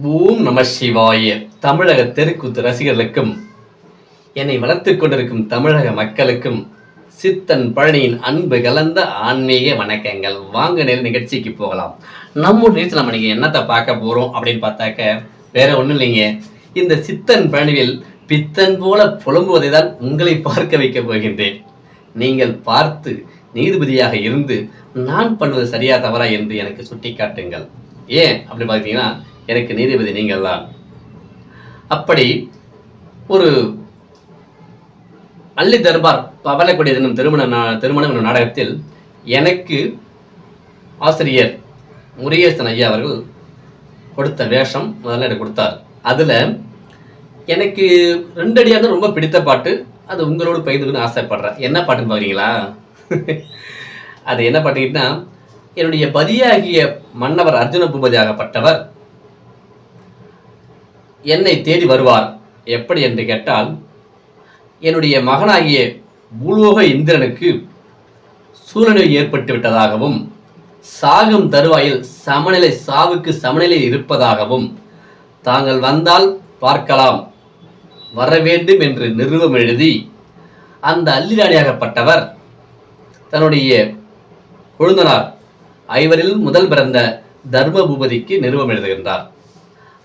ஓம் நம சிவாய. தமிழக தெருக்கூத்து ரசிகர்களுக்கும் என்னை வளர்த்துக் கொண்டிருக்கும் தமிழக மக்களுக்கும் சித்தன் பழனியின் அன்பு கலந்த ஆன்மீக வணக்கங்கள். வாங்க நேர நிகழ்ச்சிக்கு போகலாம். நம்ம நிகழ்ச்சி நம்ம நீங்கள் என்னத்தை பார்க்க போகிறோம் அப்படின்னு பார்த்தாக்க வேற ஒன்றும் இல்லைங்க. இந்த சித்தன் பழனியில் பித்தன் போல புலம்புவதை தான் உங்களை பார்க்க வைக்க போகின்றேன். நீங்கள் பார்த்து நீதிபதியாக இருந்து நான் பண்ணுவது சரியா தவறா என்று எனக்கு சுட்டிக்காட்டுங்கள். ஏன் அப்படி பார்த்தீங்கன்னா எனக்கு நீதிபதி நீங்கள் தான் அப்படி ஒரு அள்ளி தர்பார் பவளக்கூடிய தினம் திருமண திருமணம் என்ற நாடகத்தில் எனக்கு ஆசிரியர் முருகேசன் ஐயா அவர்கள் கொடுத்த வேஷம் முதல்ல எனக்கு கொடுத்தார். அதில் எனக்கு ரெண்டடியாக ரொம்ப பிடித்த பாட்டு அது உங்களோடு பகிர்ந்துக்கணும்னு ஆசைப்படுறேன். என்ன பாட்டுன்னு பார்க்குறீங்களா அது என்ன பாட்டுக்கிட்டா என்னுடைய பதியாகிய மன்னவர் அர்ஜுன பூபதியாகப்பட்டவர் என்னை தேடி வருவார். எப்படி என்று கேட்டால் என்னுடைய மகனாகிய பூலோக இந்திரனுக்கு சூழ்நிலை ஏற்பட்டு விட்டதாகவும் சாகும் தருவாயில் சமநிலை சாவுக்கு சமநிலை இருப்பதாகவும் தாங்கள் வந்தால் பார்க்கலாம். வர வேண்டும் என்று நிறுவம் எழுதி அந்த அள்ளிராணியாகப்பட்டவர் தன்னுடைய கொழுந்தனார் ஐவரில் முதல் பிறந்த தர்மபூபதிக்கு நிறுவம் எழுதுகின்றார்.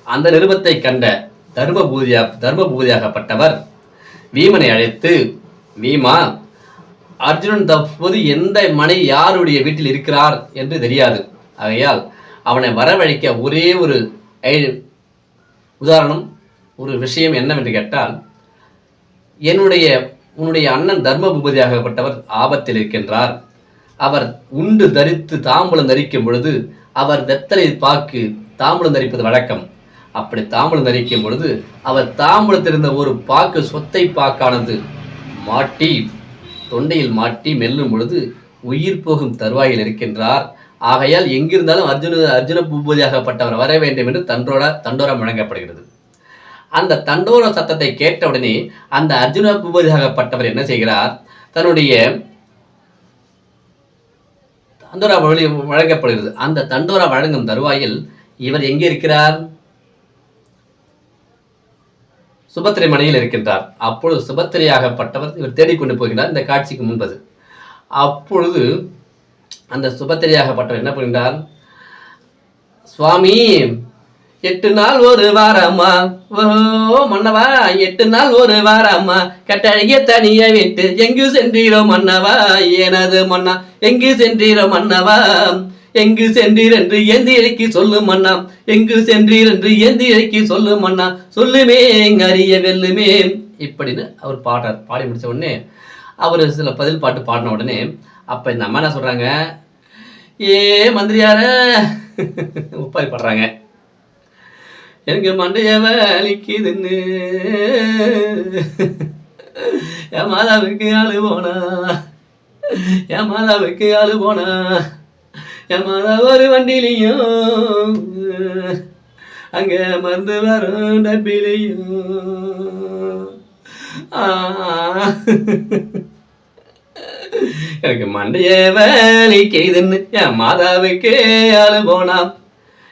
அந்த நிருபத்தை கண்ட தர்மபூதியா தர்மபூதியாகப்பட்டவர் வீமனை அழைத்து வீமா அர்ஜுனன் தற்போது எந்த மனை யாருடைய வீட்டில் இருக்கிறார் என்று தெரியாது. ஆகையால் அவனை வரவழைக்க ஒரே ஒரு ஐ- உதாரணம் ஒரு விஷயம் என்னவென்று கேட்டால் என்னுடைய உன்னுடைய அண்ணன் தர்மபூதியாகப்பட்டவர் ஆபத்தில் இருக்கின்றார். அவர் உண்டு தரித்து தாம்பூலம் தரிக்கும் பொழுது அவர் வெத்தலை பாக்கு தாம்பூலம் தரிப்பது வழக்கம். அப்படி தாம்பூலம் தரிக்கும் பொழுது அவர் தாம்பூலத்திலிருந்த ஒரு பாக்கு சொத்தை பாக்கானது மாட்டி தொண்டையில் மாட்டி மெல்லும் பொழுது உயிர் போகும் தருவாயில் இருக்கின்றார். ஆகையால் எங்கிருந்தாலும் அர்ஜுன அர்ஜுன பூபதியாகப்பட்டவர் வர வேண்டும் என்று தண்டோர தண்டோரம் வழங்கப்படுகிறது. அந்த தண்டோர சத்தத்தை கேட்டவுடனே அந்த அர்ஜுன பூபதியாகப்பட்டவர் என்ன செய்கிறார்? தன்னுடைய தண்டோரா வழங்கப்படுகிறது. அந்த தண்டோரா வழங்கும் தருவாயில் இவர் எங்கே இருக்கிறார்? சுபத்திரை மனையில் இருக்கின்றார். அப்பொழுது சுபத்திரையாகப்பட்டவர் இவர் தேடிக்கொண்டு போகிறார் இந்த காட்சிக்கு முன்பது. அப்பொழுது அந்த சுபத்திரையாகப்பட்டவர் என்ன பண்ணுகிறார் சுவாமி எட்டு நாள் ஒரு வாரம்மா. ஓ மன்னவா எட்டு நாள் ஒரு வாரம்மா. கட்டழகிய தனிய விட்டு எங்கு சென்றீரோ மன்னவா? எனது மன்னா எங்கு சென்றீரோ மன்னவா? எங்கு சென்றீர் என்று எந்திரைக்கு சொல்லும் அண்ணா எங்கு சென்றீர் என்று ஏந்தி இழைக்கு சொல்லும் அண்ணா சொல்லுமே அறிய வெல்லுமே. இப்படின்னு அவர் பாடுறார் பாடி முடிச்ச உடனே அவர் சில பதில் பாட்டு பாடின உடனே அப்போ இந்த அம்மா என்ன சொல்கிறாங்க ஏ மந்திரியார உப்பாரி பாடுறாங்க. எனக்கு மண்டைய வலிக்குதுன்னு. என் மாதாவுக்கு ஆளு போனா. என் மாதாவுக்கு ஆளு போனா. என் ஒரு வண்டிலையும் அங்க மருந்து வரும் டப்பிலையும் ஆ. எனக்கு மண்டைய வலிக்குதுன்னு என் மாதாவுக்கு ஆளு போனான்.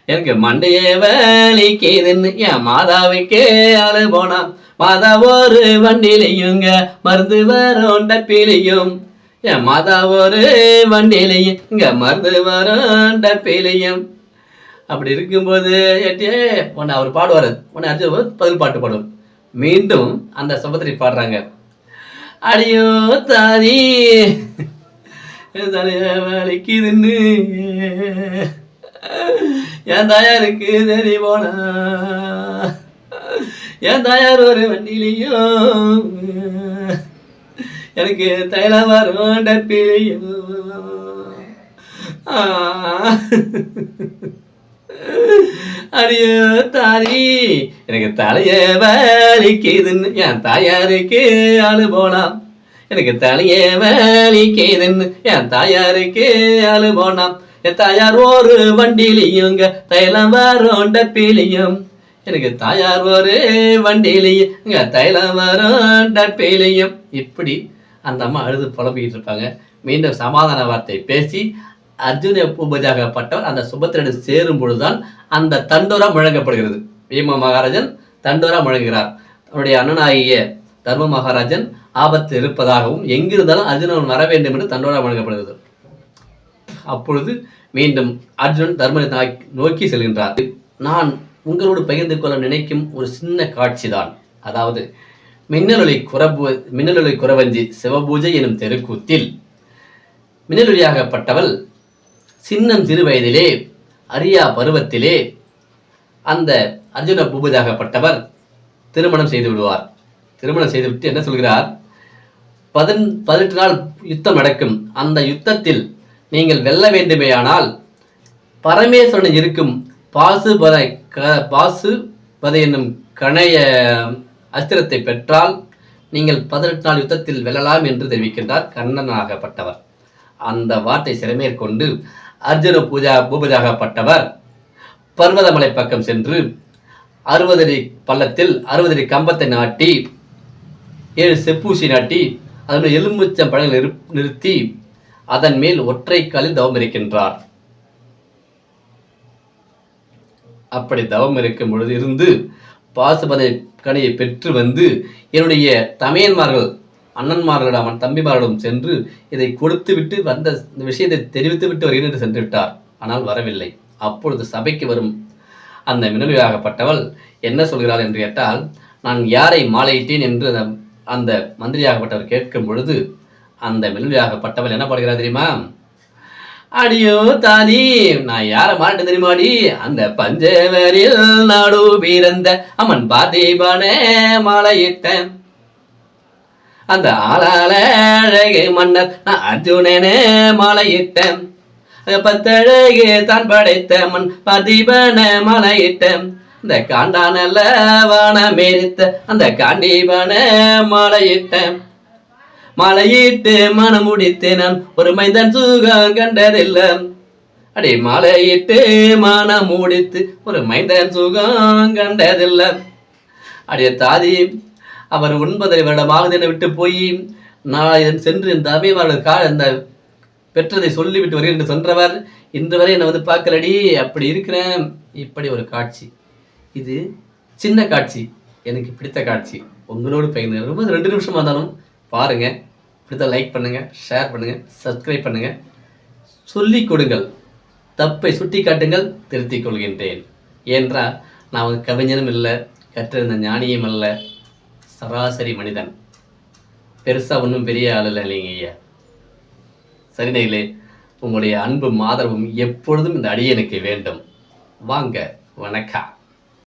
எனக்கு மண்டைய வலிக்குதுன்னு என் மாதாவுக்கு ஆளு போனான். மாதா ஒரு வண்டிலையுங்க மருந்து வரும் டப்பிலையும் மாதா ஒரு வண்டியிலையும் இங்க மருந்து வரும் டப்பிலையும் அப்படி இருக்கும்போது ஏட்டியே உன்னை அவர் பாடுவார். உன்னை அர்ஜுன் பதில் பாட்டு பாடுவார். மீண்டும் அந்த சபத்திரி பாடுறாங்க. அடியோ தாதி வலிக்குதுன்னு என் தாயாருக்கு சரி போனா. என் தாயார் ஒரு வண்டியிலையும் எனக்கு தைலம் வரும் டப்பிலையும் அடியோ தாரி எனக்கு தலைய வலிக்குதுன்னு என் தாயாருக்கு ஆளு போனான். எனக்கு தலைய வலிக்குதுன்னு என் தாயாருக்கு ஆளு போனான். என் தாயார் ஒரு வண்டிலையுங்க தைலம் வரும் டப்பிலையும் எனக்கு தாயார் ஒரு வண்டிலையும் இங்கே தைலம் வரும் டப்பிலையும் இப்படி அந்த அம்மா அழுது புலம்பிக்கிட்டு இருப்பாங்க. மீண்டும் சமாதான வார்த்தை பேசி அர்ஜுன உபஜாகப்பட்டவர் அந்த சுபத்திரன் சேரும் பொழுதுதான் அந்த தண்டோரா முழங்கப்படுகிறது. பீம மகாராஜன் தண்டோரா முழங்குகிறார். தன்னுடைய அண்ணனாகிய தர்ம மகாராஜன் ஆபத்து இருப்பதாகவும் எங்கிருந்தாலும் அர்ஜுனன் வர வேண்டும் என்று தண்டோரா முழங்கப்படுகிறது. அப்பொழுது மீண்டும் அர்ஜுனன் தர்மனை நோக்கி செல்கின்றார். நான் உங்களோடு பகிர்ந்து கொள்ள நினைக்கும் ஒரு சின்ன காட்சி தான் அதாவது மின்னலொளி குறபு மின்னலொளி குறவஞ்சி சிவபூஜை எனும் தெருக்கூத்தில். மின்னலொளியாகப்பட்டவள் சின்னம் சிறு வயதிலே அரியா பருவத்திலே அந்த அர்ஜுன பூபதியாகப்பட்டவர் திருமணம் செய்து விடுவார். திருமணம் செய்துவிட்டு என்ன சொல்கிறார்? பதின் பதினெட்டு நாள் யுத்தம் நடக்கும். அந்த யுத்தத்தில் நீங்கள் வெல்ல வேண்டுமேயானால் பரமேஸ்வரன் இருக்கும் பாசுபத க பாசுபத என்னும் கணைய அஸ்திரத்தை பெற்றால் நீங்கள் பதினெட்டு நாள் யுத்தத்தில் வெல்லலாம் என்று தெரிவிக்கின்றார் கண்ணனாகப்பட்டவர். அந்த வார்த்தை சிறமேற்கொண்டு அர்ஜுன பூஜா பூபஜாகப்பட்டவர் பர்வதமலை பக்கம் சென்று அறுபதடி பள்ளத்தில் அறுபதடி கம்பத்தை நாட்டி ஏழு செப்பூசி நாட்டி அதனுடைய எலும்புச்சம் பழங்கள் நிறு- நிறுத்தி அதன் மேல் ஒற்றை காலில் தவம் இருக்கின்றார். அப்படி தவம் இருக்கும் பொழுது இருந்து பாசுபதை கடையை பெற்று வந்து என்னுடைய தமையன்மார்கள் அண்ணன்மார்களிடம் அவன் தம்பிமார்களிடம் சென்று இதை கொடுத்து விட்டு வந்த இந்த விஷயத்தை தெரிவித்து விட்டு வருகிறேன் என்று சென்று விட்டார். ஆனால் வரவில்லை. அப்பொழுது சபைக்கு வரும் அந்த மினலியாகப்பட்டவள் என்ன சொல்கிறாள் என்று கேட்டால் நான் யாரை மாலையிட்டேன்? என்று அந்த- அந்த மந்திரியாகப்பட்டவர் கேட்கும் பொழுது அந்த மினலியாகப்பட்டவள் என்ன பாடுகிறார் தெரியுமா? அடியோ தாதி நான் யார மாட்டேன் தெரியுமாடி? அந்த பஞ்சவரில் நாடு பிறந்த அம்மன் பாத்திபானே மாலையிட்டேன். அந்த ஆளால அழகு மன்னர் நான் அர்ஜுனனே மாலையிட்டேன். பத்தழகு தான் படைத்த மண் பதிபன மாலையிட்டேன். இந்த காண்டானல்ல வான மேரித்த அந்த காண்டிபன மாலையிட்டேன். மலையிட்டு மனம் முடித்து நான் ஒரு மைந்தன் சுகம் கண்டதில்லை. அடே மலையிட்டு மனம் முடித்து ஒரு மைந்தன் சுகம் கண்டதில்லை. அடைய தாதி அவர் ஒன்பதரை வருடமாக என்னை விட்டு போய். நான் சென்று இந்த அபிமானங்கள் கா இந்த பெற்றதை சொல்லிவிட்டு வருகிறேன் என்று சென்றவர் இன்று வரை என்னை வந்து பார்க்கலடி அப்படி இருக்கிறேன். இப்படி ஒரு காட்சி. இது சின்ன காட்சி எனக்கு பிடித்த காட்சி. உங்களோடு பகிர்ந்து ரொம்ப ரெண்டு நிமிஷமாக இருந்தாலும் பாருங்கள் பிடித்த லைக் பண்ணுங்கள் ஷேர் பண்ணுங்கள் சப்ஸ்கிரைப் பண்ணுங்கள் சொல்லிக் கொடுங்கள். தப்பை சுட்டி காட்டுங்கள் திருத்திக் கொள்கின்றேன். ஏன்றால் நான் ஒரு கவிஞனும் இல்லை கற்றிருந்த ஞானியும் அல்ல. சராசரி மனிதன். பெருசாக ஒன்றும் பெரிய ஆள் இல்லை இல்லைங்க ஐயா. சரி நேயர்களே உங்களுடைய அன்பும் ஆதரவும் எப்பொழுதும் இந்த அடியனுக்கு வேண்டும். வாங்க வணக்கம்.